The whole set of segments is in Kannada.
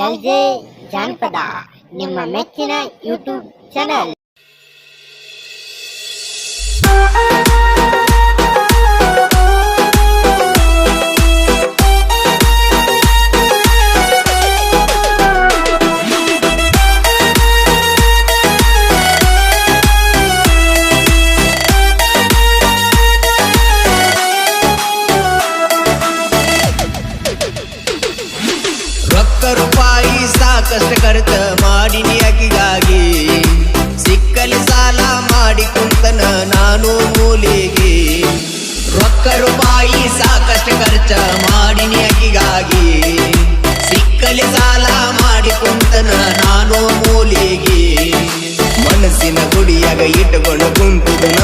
ಎಲ್ ಜೆ ಜಾನಪದ ನಿಮ್ಮ ಮೆಚ್ಚಿನ ಯೂಟ್ಯೂಬ್ ಚಾನಲ್ ಕಷ್ಟಕರ್ತ ಮಾಡಿನಿ ಅಕಿಗಾಗಿ ಸಿಕ್ಕಲಿ ಸಾಲ ಮಾಡಿ ಕುಂತನ ನಾನು ಮೂಲಿಗೆ. ರೊಕ್ಕ ರೂಪಾಯಿ ಸಾಕಷ್ಟ ಖರ್ಚ ಮಾಡಿನಿ ಅಕಿಗಾಗಿ ಸಿಕ್ಕಲಿ ಸಾಲ ಮಾಡಿ ಕುಂತನ ನಾನು ಮೂಲಿಗೆ. ಮನಸ್ಸಿನ ಗುಡಿಯಾಗ ಇಟ್ಟುಕೊಂಡು ಕುಂತುದು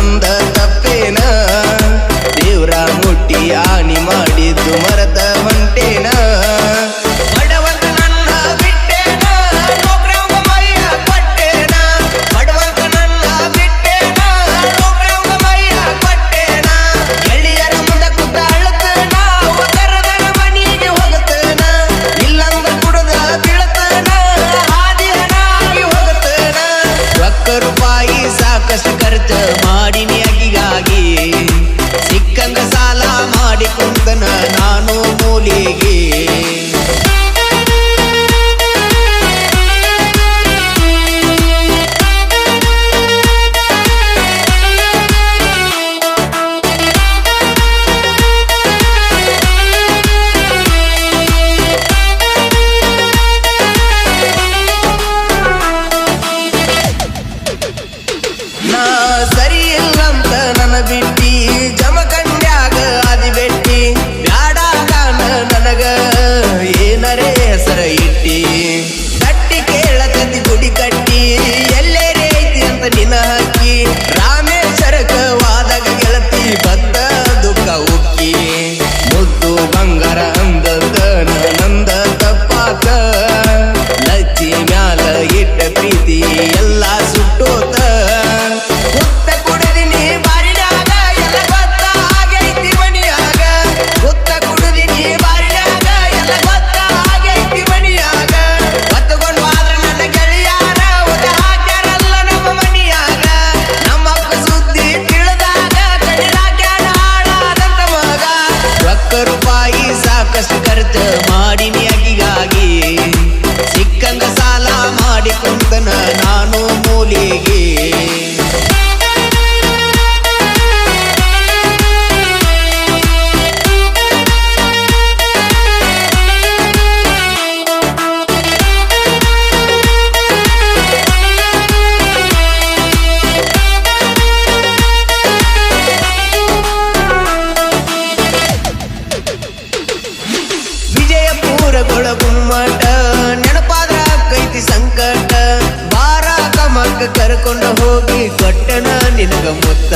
ಆಗ ಕರ್ಕೊಂಡ ಹೋಗಿ ಕೊಟ್ಟಣ ನಿನಗ ಮುತ್ತ.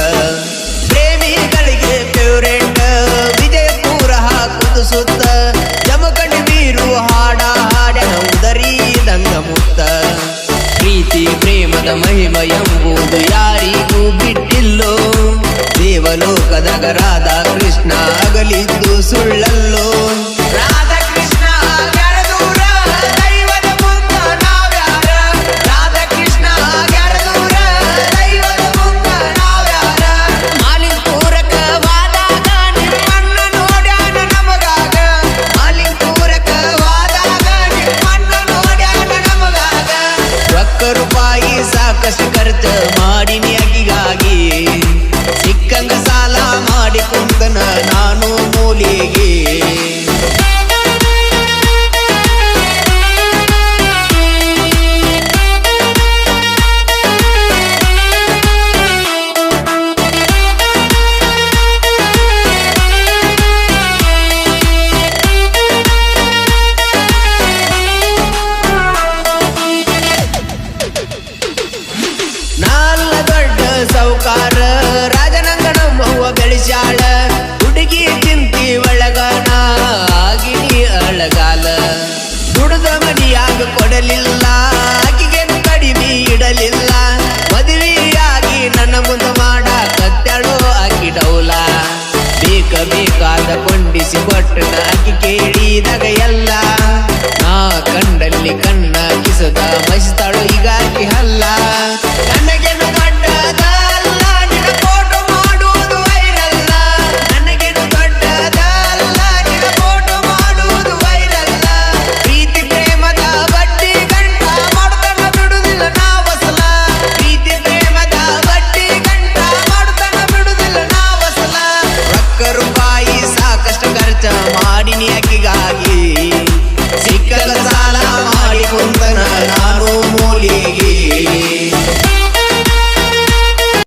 ಪ್ರೇಮಿಗಳಿಗೆ ವಿಜಯ ವಿಜಯಪುರ ಹಾಕುದು ಸುತ್ತ. ಜಮಕಂಡಿ ನೀರು ಹಾಡ ಹಾಡನ ಉದರಿದಂಗ ಮುತ್ತ. ಪ್ರೀತಿ, ಪ್ರೇಮದ ಮಹಿಮ ಎಂಬುದು ಯಾರಿಗೂ ಬಿಟ್ಟಿಲ್ಲೋ. ದೇವಲೋಕದಗರಾದ ಕೃಷ್ಣ ಅಗಲಿದ್ದು ಸುಳ್ಳ ಕಾದ ಕೊಂಡಿಸಿ ಪಟ್ಟಣಾಗಿ ಕೇಳಿದಾಗ ಎಲ್ಲ. ನಾ ಕಂಡಲ್ಲಿ ಕಣ್ಣ ಕಿಸದ ಮಸ್ತಾಳು ಈಗಾಗಿ